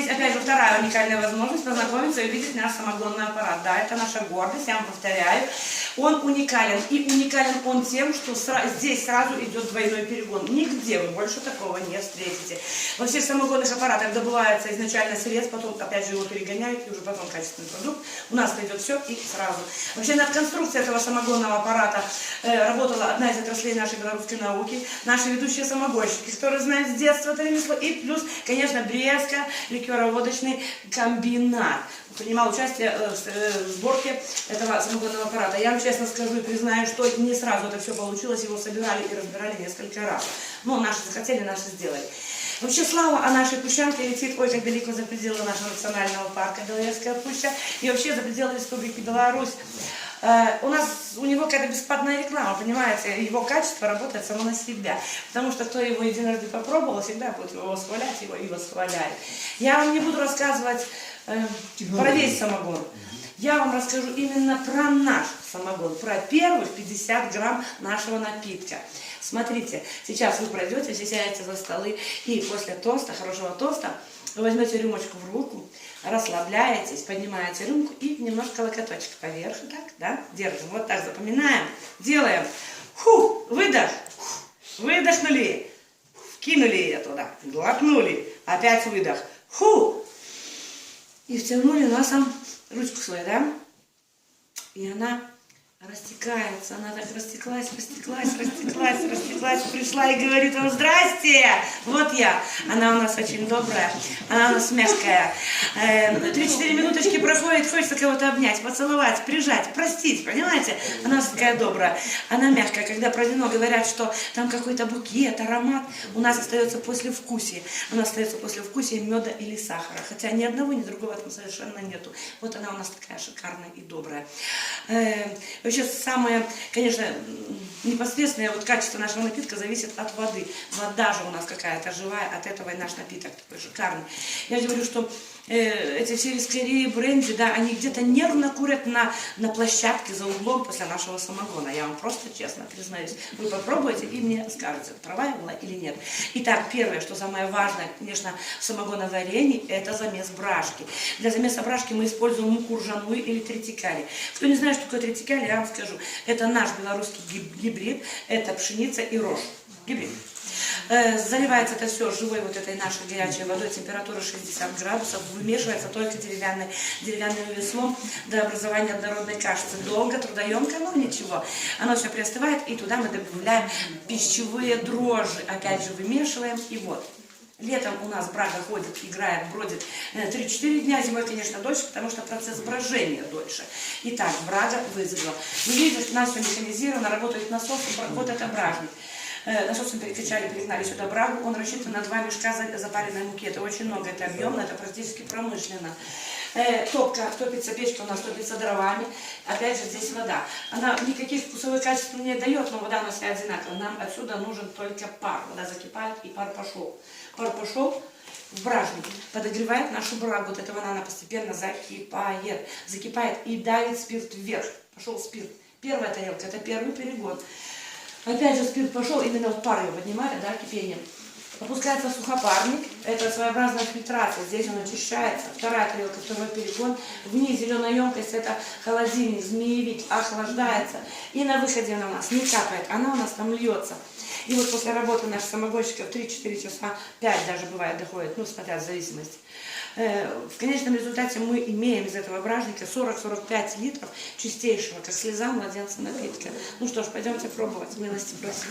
есть, опять же, вторая уникальная возможность познакомиться и увидеть наш самогонный аппарат. Да, это наша гордость, я вам повторяю. Он уникален. И уникален он тем, что сра- здесь сразу идет двойной перегон. Нигде вы больше такого не встретите. Во всех самогонных аппаратах добывается изначально сырец, потом опять же его перегоняют, и уже потом качественный продукт. У нас идет все и сразу. Вообще над конструкцией этого самогонного аппарата э, работала одна из отраслей нашей белорусской науки, наши ведущие самогонщики, которые знают с детства это ремесло, и плюс, конечно, Брестка, ликероводочный комбинат. Принимал участие э, э, в сборке этого самогонного аппарата. Я вам честно скажу и признаю, что не сразу это все получилось, его собирали и разбирали несколько раз. Но наши захотели, наши сделали. Вообще слава о нашей Пущанке летит как далеко за пределы нашего национального парка Белорецкая Пуща и вообще за пределы Республики Беларусь. Э, У нас у него какая-то бесплатная реклама, понимаете, его качество работает само на себя. Потому что кто его единожды попробовал, всегда будет его восхвалять, его и восхваляет. Я вам не буду рассказывать э, про весь самогон. Я вам расскажу именно про наш самогон, про первых 50 грамм нашего напитка. Смотрите, сейчас вы пройдете, все сядете за столы, и после тоста, хорошего тоста, возьмете рюмочку в руку, расслабляетесь, поднимаете рюмку и немножко локоточек поверх, так, да, держим, вот так запоминаем, делаем, ху, выдох, выдохнули, вкинули ее туда, глотнули, опять выдох, ху, и втянули носом ручку свою, да? И она растекается, она так растеклась, растеклась, растеклась, растеклась, пришла и говорит вам, здрасте, вот я. Она у нас очень добрая, она у нас мягкая. Э, Три-четыре минуточки проходит, хочется кого-то обнять, поцеловать, прижать, простить, понимаете? Она у нас такая добрая, она мягкая. Когда про вино говорят, что там какой-то букет, аромат, у нас остается послевкусие. У нас остается послевкусие меда или сахара. Хотя ни одного, ни другого там совершенно нету. Вот она у нас такая шикарная и добрая. Вообще самое, конечно, непосредственное вот качество нашего напитка зависит от воды. Вода же у нас какая-то живая, от этого и наш напиток такой шикарный. Я говорю, что э, эти все вискари бренди, да, они где-то нервно курят на, на площадке за углом после нашего самогона. Я вам просто честно признаюсь. Вы попробуйте и мне скажете, права я была или нет. Итак, первое, что самое важное, конечно, в самогоноварении, это замес брашки. Для замеса брашки мы используем муку ржаную или тритикали. Кто не знает, что такое тритикали, я вам скажу. Это наш белорусский гиб- гибрид, это пшеница и рожь. Гибрид. Э, Заливается это все живой вот этой нашей горячей водой, температура 60 градусов, вымешивается только деревянной, деревянным веслом до образования однородной кашицы. Долго, трудоемко, но ничего. Оно все приостывает, и туда мы добавляем пищевые дрожжи. Опять же вымешиваем, и вот. Летом у нас брага ходит, играет, бродит э, 3-4 дня, зимой, конечно, дольше, потому что процесс брожения дольше. Итак, брага вызрела. Вы видите, что у нас все механизировано, работает насос, вот это бражник. Э, Насосом перекачали, перегнали сюда брагу. Он рассчитан на два мешка за- запаренной муки. Это очень много, это объемно, это практически промышленно. Э, Топка, топится печка у нас, топится дровами. Опять же, здесь вода. Она никаких вкусовых качеств не дает, но вода у нас вся одинаковая. Нам отсюда нужен только пар. Вода закипает и пар пошел. Пар пошел, в бражник, подогревает нашу брагу. Вот этого она постепенно закипает. Закипает и давит спирт вверх. Пошел спирт. Первая тарелка, это первый перегон. Опять же спирт пошел, именно вот пар его поднимает, да, кипением. Опускается сухопарник, это своеобразная фильтрация, здесь он очищается. Вторая тарелка, второй перегон. Вниз зеленая емкость, это холодильник, змеевик, охлаждается. И на выходе она у нас не капает, она у нас там льется. И вот после работы наших самогонщиков 3-4 часа, 5 даже бывает доходит, ну смотря в зависимости. Э, В конечном результате мы имеем из этого бражника 40-45 литров чистейшего, как слеза младенца напитка. Ну что ж, пойдемте пробовать, милости просим.